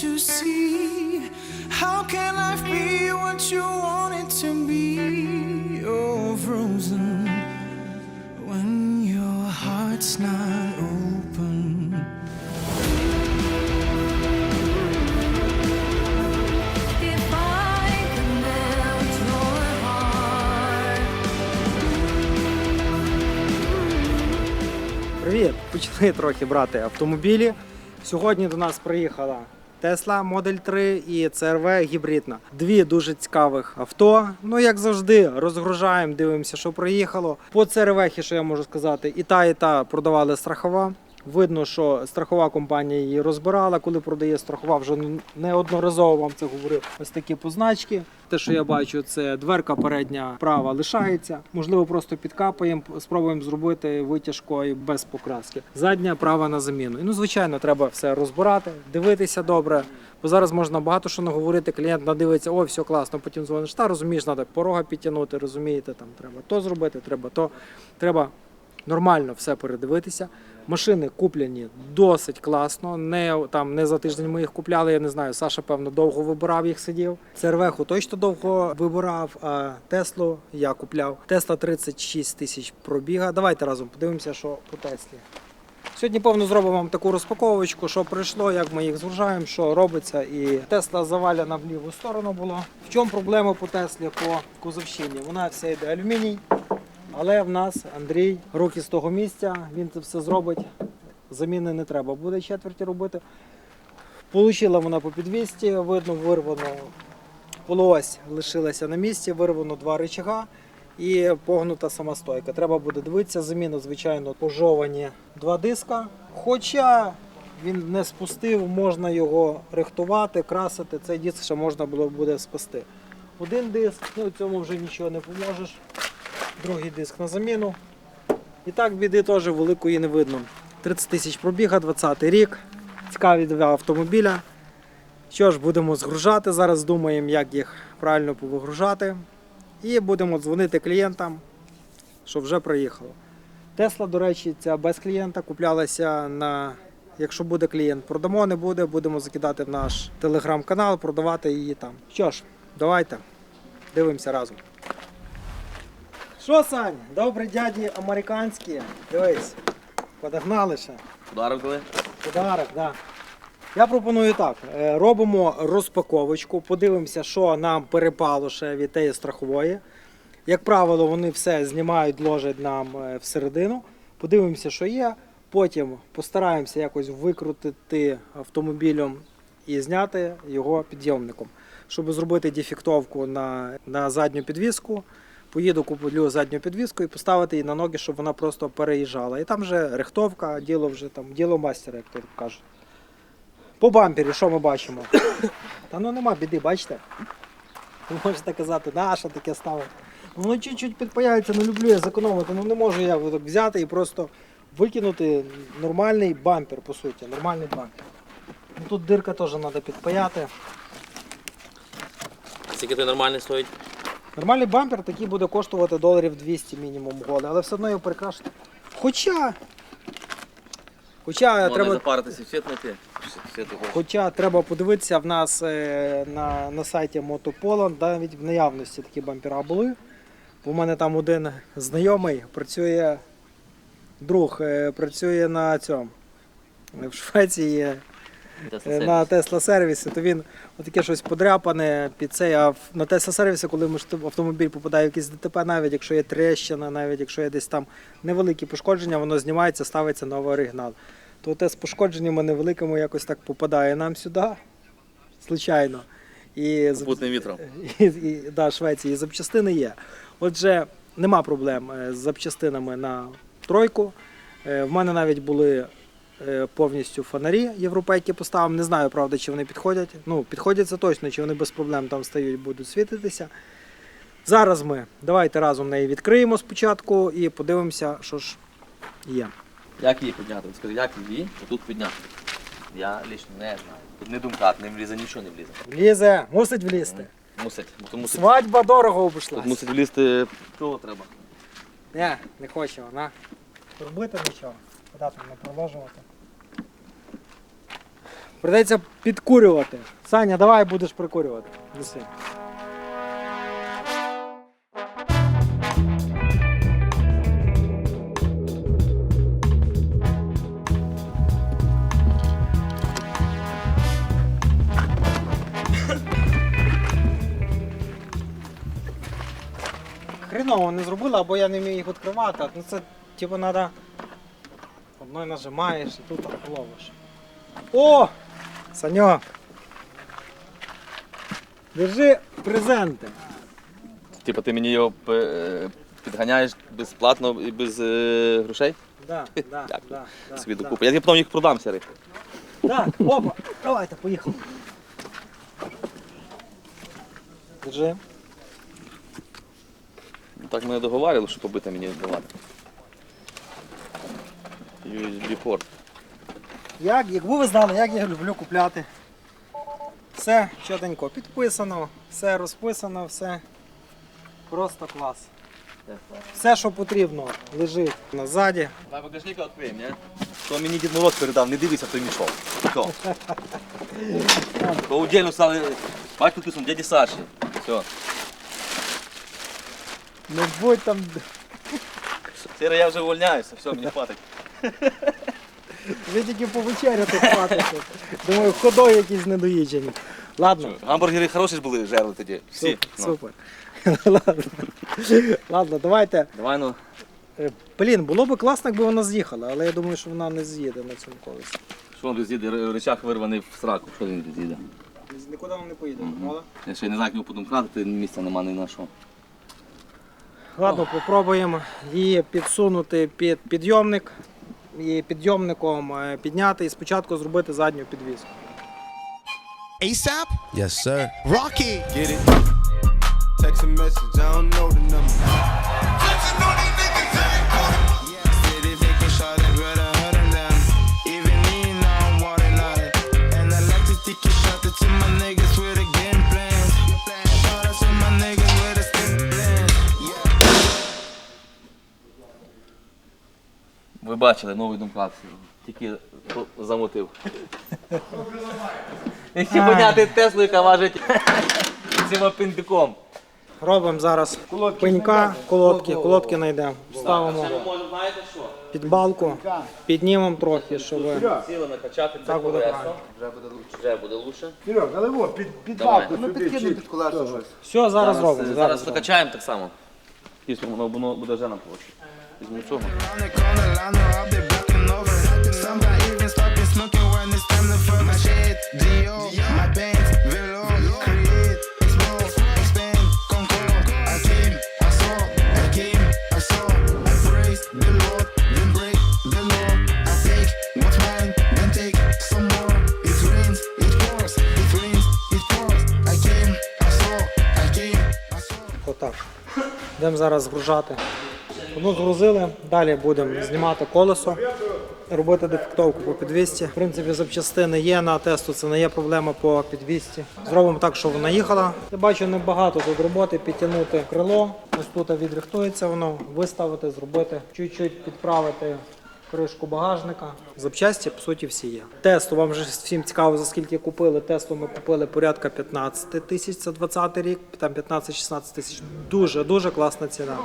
to see? How can life be what you want it to be? Oh, frozen when your heart's not open. If I could melt your heart. Привіт! Почали трохи брати автомобілі. Сьогодні до нас приїхала Tesla Model 3 і CRV гібридна. Дві дуже цікавих авто. Ну, як завжди, розгружаємо, дивимося, що проїхало. По CRV, що я можу сказати, і та, і та продавали страхова. Видно, що страхова компанія її розбирала. Коли продає страхова, вже неодноразово вам це говорив. Ось такі позначки. Те, що я бачу, це дверка передня права лишається. Можливо, просто підкапаємо, спробуємо зробити витяжкою без покраски. Задня права на заміну. І ну, звичайно, треба все розбирати, дивитися добре. Бо зараз можна багато що наговорити. Клієнт надивиться, о, все класно. Потім дзвониш. Та розумієш, треба порога підтягнути, розумієте, там треба то зробити, треба то. Треба нормально все передивитися. Машини куплені досить класно. Не там не за тиждень ми їх купляли. Я не знаю. Саша певно довго вибирав їх, сидів. Цервеху точно довго вибирав. А Теслу я купляв. Тесла 36 тисяч пробіга. Давайте разом подивимося, що по Теслі. Сьогодні повно зробимо вам таку розпаковочку, що прийшло, як ми їх згружаємо, що робиться. І Тесла заваляна в ліву сторону була. В чому проблема по Теслі по кузовщині? Вона вся йде алюміній. Але в нас Андрій руки з того місця, він це все зробить. Заміни не треба буде четверті робити. Получила вона по підвісті, видно, вирвано полуось лишилася на місці, вирвано два рычага і погнута сама стойка. Треба буде дивитися, заміна, звичайно, пожовані два диска. Хоча він не спустив, можна його рихтувати, красити. Цей диск ще можна було буде спасти. Один диск, ну цьому вже нічого не поможеш другий диск на заміну. І так біди теж великої не видно. 30 тисяч пробіга, 20 рік. Цікаві два автомобіля. Що ж, будемо згружати. Зараз думаємо, як їх правильно повигружати. І будемо дзвонити клієнтам, що вже приїхало. Тесла, до речі, ця без клієнта куплялася на. Якщо буде клієнт, продамо, не буде, будемо закидати в наш телеграм-канал, продавати її там. Що ж, давайте дивимося разом. Що, Сань, добрі дяді американські. Дивись, подогнали ще. Ударив коли? Подарок, да. Я пропоную так: е, робимо розпаковочку, подивимося, що нам перепало ще від тієї страхової. Як правило, вони все знімають, ложать нам е, всередину. Подивимося, що є. Потім постараємося якось викрутити автомобілем і зняти його підйомником, щоб зробити дефектовку на, на задню підвіску. Поїду, куплю задню підвіску і поставити її на ноги, щоб вона просто переїжджала. І там вже рихтовка, діло вже там, діло мастера, як то кажуть. По бампері, що ми бачимо? Та ну нема біди, бачите? Ви можете казати, на що таке ставити? Воно чуть-чуть підпаяється, ну люблю я зекономити. Ну не можу я взяти і просто викинути нормальний бампер, по суті, нормальний бампер. Ну, тут дирка теж треба підпаяти. Скільки той нормальний стоїть? Нормальний бампер такий буде коштувати доларів 200 мінімум год, але все одно його перекрашити. Хоча. Хоча Можна треба, запаритися світ знайти. Хоча треба подивитися, в нас е, на, на сайті Мотополо навіть в наявності такі бампера були. У мене там один знайомий працює, друг е, працює на цьому. В Швеції. На Тесла сервісі, то він отаке щось подряпане під цей. А на Тесла сервісі, коли автомобіль попадає в якийсь ДТП, навіть якщо є трещина, навіть якщо є десь там невеликі пошкодження, воно знімається, ставиться новий оригінал. То те з пошкодженнями невеликими якось так попадає нам сюди, звичайно. І, Попутним вітром. і, і, да, Швеції запчастини є. Отже, нема проблем е, з запчастинами на тройку. Е, В мене навіть були е, повністю фонарі європейки поставив. Не знаю, правда, чи вони підходять. Ну, підходять це точно, чи вони без проблем там стають, будуть світитися. Зараз ми давайте разом неї відкриємо спочатку і подивимося, що ж є. Як її підняти? Скажи, як її тут підняти? Я лично не знаю. Тут не думкат, не влізе, нічого не влізе. Влізе, мусить влізти. Мусить. Бо то мусить, Свадьба дорого тут мусить влізти того треба. Ні, не хоче вона. Робити нічого. Куди там не продовжувати. Придеться підкурювати. Саня, давай будеш прикурювати. Неси. Хреново не зробила, або я не вмію їх відкривати. Ну це типу треба. Одною нажимаєш і тут ловиш. О! Саньок! Держи презенти. Типа ти мені його е, підганяєш безплатно і без е, грошей? Да, да, Дякую. да, да, Собі да. докупи. Я потім їх продам, сяри. Так, опа, давайте, поїхали. Держи. Так ми не договарювали, що побити мені давати. USB-порт. Як, якби ви знали, як я люблю купляти. Все чотенько підписано, все розписано, все просто клас. Все, що потрібно, лежить назаді. Давай багажника відкриємо, ні? То мені Дід Мороз передав, не дивися той мішок. Все. То удільно стали. Бачиш, тут написано дяді Саші. Все. Не будь там. Сіре, я вже увольняюся, все, мені хватить. Ви тільки повечеряти хватить. Думаю, ходой якісь недоїджені. Ладно, Гамбургери хороші ж були жерли тоді. Всі. супер, Ну. супер. Ладно. Ладно, давайте. Давай ну. Е, Блін, було б класно, якби вона з'їхала, але я думаю, що вона не з'їде на цьому колесі. Що він з'їде? Р- Речах вирваний в сраку. Що він з'їде? Нікуди вона не поїде, правда? Я ще й не знаю, як його потім хати, місця нема ні на що. Ладно, попробуємо її підсунути під підйомник і підйомником е, підняти і спочатку зробити задню підвізку. ASAP? Yes, sir. Rocky! Get it? Text a message, I don't know the number. Бачили новий думка. Тільки замотив. Якщо поняти Теслу, яка важить цим апендиком. Робимо зараз пенька, колодки, колодки знайдемо. Ставимо під балку, піднімемо трохи, щоб. Сіли накачати це Так буде колесо. правильно. Вже буде лучше. Вже буде лучше. Серег, але во, під, під Давай. балку Ну, сюди, чи- Все, зараз Зараз, робимо. зараз Зараз робимо. накачаємо так само. Тісно, воно, воно буде вже на площі. Візьму цього. Отак. Йдемо зараз згружати. Одну згрузили, далі будемо знімати колесо, робити дефектовку по підвісті. В принципі, запчастини є на тесту, це не є проблема по підвісті. Зробимо так, щоб вона їхала. Я бачу небагато тут роботи, підтягнути крило. Ось тут відрихтується воно, виставити, зробити, чуть-чуть підправити. Кришку багажника. Запчасті, по суті, всі є. Тесту вам вже всім цікаво, за скільки купили. Тесту ми купили порядка 15 тисяч, це 20 рік, там 15-16 тисяч. Дуже, дуже класна ціна.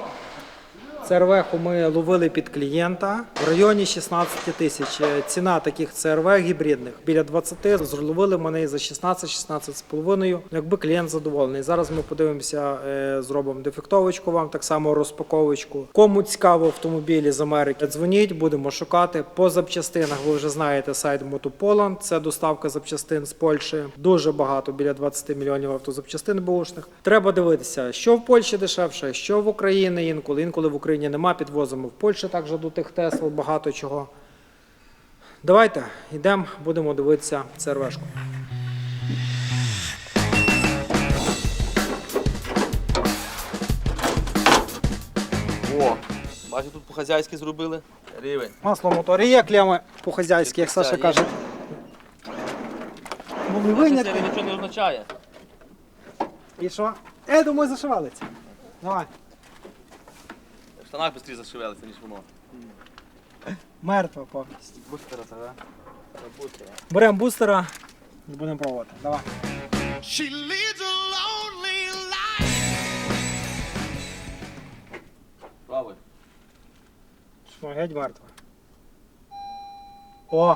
ЦРВ ми ловили під клієнта в районі 16 тисяч. Ціна таких ЦРВ гібридних біля 20. Зловили мене за 16-16 з половиною. Якби клієнт задоволений. Зараз ми подивимося, е, зробимо дефектовочку вам, так само розпаковочку. Кому цікаво автомобілі з Америки, дзвоніть, будемо шукати по запчастинах. Ви вже знаєте сайт Мотополанд. Це доставка запчастин з Польщі. Дуже багато, біля 20 мільйонів автозапчастин бушних. Треба дивитися, що в Польщі дешевше, що в Україні інколи. Інколи в Україні нема, підвозимо в Польщі також до тих Тесл багато чого. Давайте йдемо, будемо дивитися ЦРВшку. О, бачите, тут по-хазяйськи зробили. Рівень. Масло в моторі є клеми по-хазяйськи, як Саша каже. Ну, не Це винятки. нічого не означає. І що? Я думаю, зашивалиться. Давай. Штанах швидше зашивелися, ніж воно. Мертва повністю. Беремо бустера і будемо пробувати. Давай. She leads a lonely life. Пробуй. Що, геть мертва. О!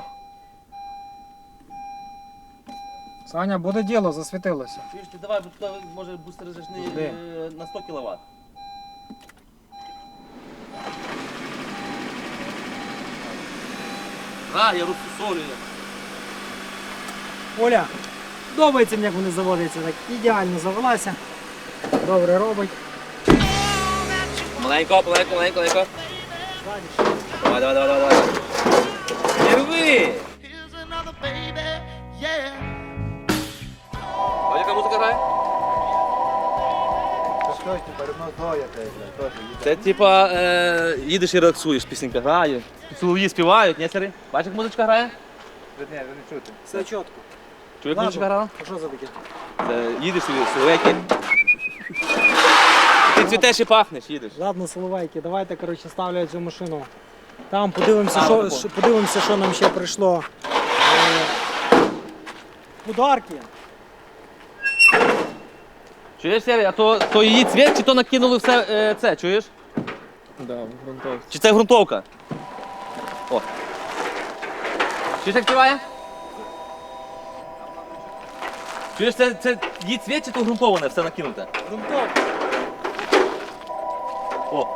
Саня, буде діло, засвітилося. Чуєш, ти давай, бо туди може бустер зажни Де? е, на 100 кВт. А, я розсусолюю. Оля, подобається мені, як вони заводяться, так ідеально завелася. Добре робить. Маленько, маленько, маленько, маленько. Давай, давай, давай, давай. Не рви! Яка музика грає? Це типа е, їдеш і релаксуєш, пісенька грає. Солов'ї співають, ні, сири? Бачиш, як музичка грає? Все чітко. Чуєш, як музичка грала? А що за таке? Це їдеш собі, соловейки. Ти цвітеш і пахнеш, їдеш. Ладно, соловейки, давайте коротше, ставлю цю машину. Там подивимося, А, що, отако. що- подивимося, що нам ще прийшло. Е, Подарки. Чуєш, Сері, а то, то її цвіт, чи то накинули все е, це, чуєш? Да, грунтовки. Чи це ґрунтовка? О. Чуєш, як співає? Чуєш, це, це її цвіт, чи то ґрунтоване все накинуте? Грунтовки. О,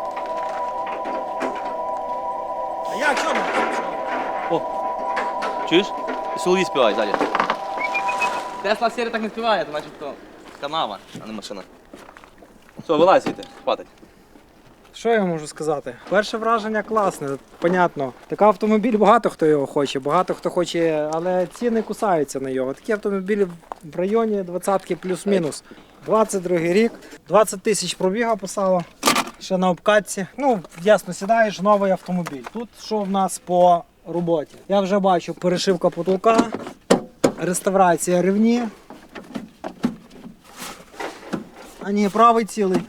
А я чому? о. Чуєш? Соловій співає ззаді. Тесла Сері так не співає, то значить то канава, а не машина. Все, вилазь звідти, хватить. Що я можу сказати? Перше враження класне, понятно. Такий автомобіль багато хто його хоче, багато хто хоче, але ціни кусаються на його. Такі автомобілі в районі 20 плюс-мінус. 22 рік, 20 тисяч пробіга писало. Ще на обкатці. Ну, ясно, сідаєш новий автомобіль. Тут що в нас по роботі? Я вже бачу перешивка потолка, реставрація рівні. А ні, правий цілий.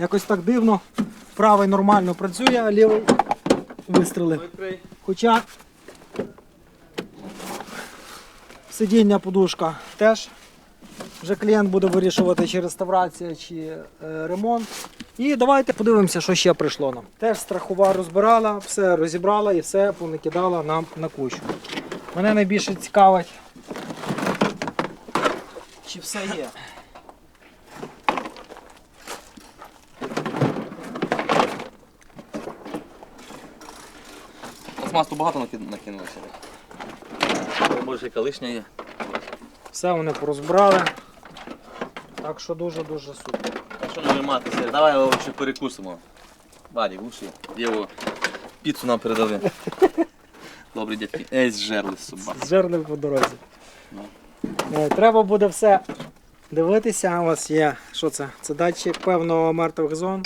Якось так дивно. Правий нормально працює, а лівий вистрілив. Відкрий. Хоча сидіння подушка теж вже клієнт буде вирішувати, чи реставрація, чи е, ремонт. І давайте подивимося, що ще прийшло нам. Теж страхова розбирала, все розібрала і все понакидала нам на кучу. Мене найбільше цікавить, чи все є. Пластмасу багато накинулося. Може, яка лишня є. Все вони порозбирали. Так що дуже-дуже супер. А що не виймати, Сері? Давай його ще перекусимо. Вадік, лучше. Його піцу нам передали. Добрі дядьки. Ей, зжерли собаки. Зжерли по дорозі. Е, Треба буде все дивитися. У вас є. Що це? Це датчик певно мертвих зон.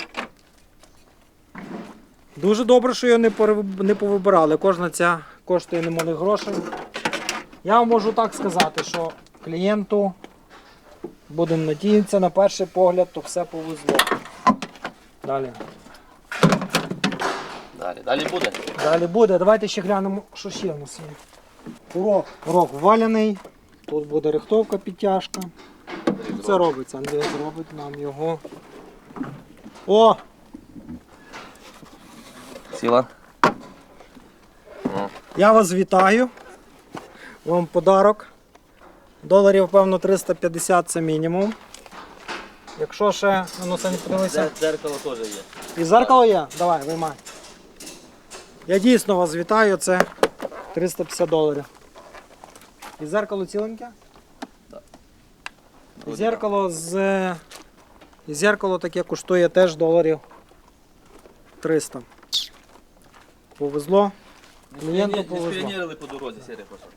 Дуже добре, що його не, не повибирали. Кожна ця коштує немалих грошей. Я вам можу так сказати, що клієнту будемо надіятися, на перший погляд, то все повезло. Далі. Далі, далі буде. Далі буде. Давайте ще глянемо, що ще в нас є. Урок. Урок валяний. Тут буде рихтовка, підтяжка. Це робиться. Андрій зробить нам його. О! Сіла. Я вас вітаю. Вам подарок. Доларів, певно, 350 це мінімум. Якщо ще, а ну самі подивися. Дзеркало теж є. І зеркало є? Давай, виймай. Я дійсно вас вітаю, це 350 доларів. І зеркало ціленьке? І зеркало з. І зеркало таке коштує теж доларів 300. Повезло. Клієнту повезло. спіонірили по дорозі, Сері просто.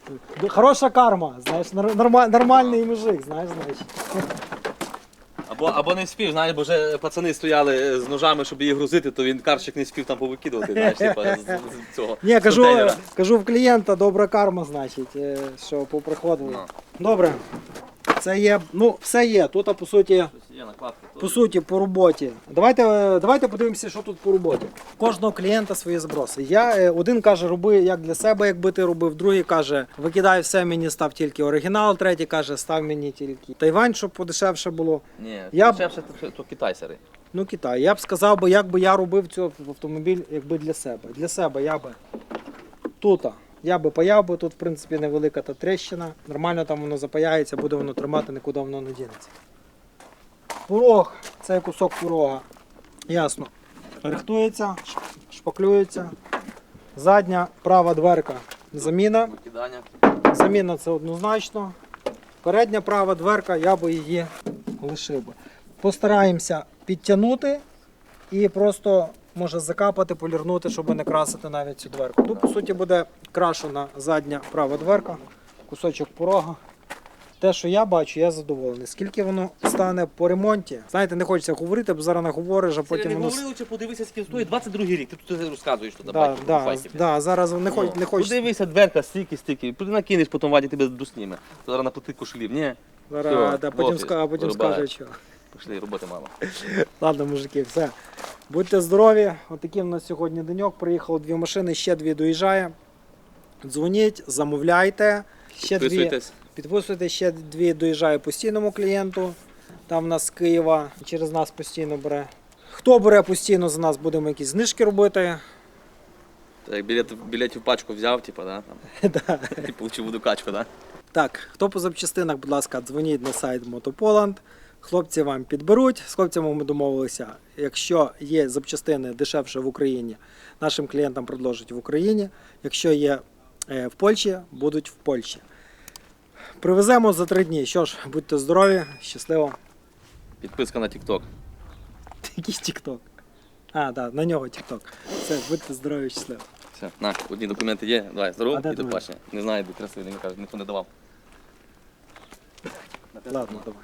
Хороша карма, знаєш, норма- нормальний мужик, знаєш, значить. Або, або не спів, знаєш, бо вже пацани стояли з ножами, щоб її грузити, то він карщик не спів там повикидувати, знаєш, типа з, з цього. Ні, кажу, контейнера. кажу в клієнта добра карма, значить, е, що поприходили. Ну. Добре. Це є, ну, все є. Тут, по суті, є по суті, по роботі. Давайте, е, давайте подивимося, що тут по роботі. Кожного клієнта свої зброси. Я е, один каже, роби як для себе, якби ти робив, другий каже, викидай все мені, став тільки оригінал, третій каже, став мені тільки Тайвань, щоб подешевше було. Ні, Я б- то, то Китай сирий. Ну, Китай. Я б сказав як би я робив цю автомобіль, якби для себе. Для себе я би тут. Я би паяв би тут, в принципі, невелика та трещина. Нормально там воно запаяється, буде воно тримати, нікуди воно не дінеться. Порог, це кусок порога. Ясно. Рихтується, шпаклюється. Задня права дверка. Заміна. Заміна це однозначно. Передня права дверка, я би її лишив би. Постараємося підтягнути і просто може закапати, полірнути, щоб не красити навіть цю дверку. Тут, по суті, буде крашена задня права дверка, кусочок порога. Те, що я бачу, я задоволений. Скільки воно стане по ремонті? Знаєте, не хочеться говорити, бо зараз наговориш, а Потім не воно. говорили, чи подивися, скільки стоїть 22 рік. Ти тут розказуєш, що Да, бачиш, да, файки. да, зараз не, хоч, не хочеться. Подивися, дверка, стільки, стільки. Ти накинеш, потім Вадя тебе досніме. Зараз наплати кошелів. Ні, Зараз, Всьо, да, потім, ска- а потім вирубає. скаже, що. пішли, роботи мало. Ладно, мужики, все. Будьте здорові. Отакий в нас сьогодні деньок. Приїхало дві машини, ще дві доїжджає. Дзвоніть, замовляйте. Ще дві, Підписуйтесь. ще дві доїжджає постійному клієнту. Там в нас з Києва через нас постійно бере. Хто бере постійно за нас, будемо якісь знижки робити. Так, білет, білетів пачку взяв, типу, да, там, і получив воду качку, да? Так, хто по запчастинах, будь ласка, дзвоніть на сайт Мотополанд. Хлопці вам підберуть. З хлопцями ми домовилися. Якщо є запчастини дешевше в Україні, нашим клієнтам продовжать в Україні. Якщо є е, в Польщі, будуть в Польщі. Привеземо за три дні. Що ж, будьте здорові, щасливо. Підписка на TikTok. Якийсь тікток. А, так, на нього тікток. Все, будьте здорові, щасливо. Все, на, одні документи є. Давай, здорово, і до документи? Не знаю, де красивий, не кажуть, ніхто не давав. Ладно, давай.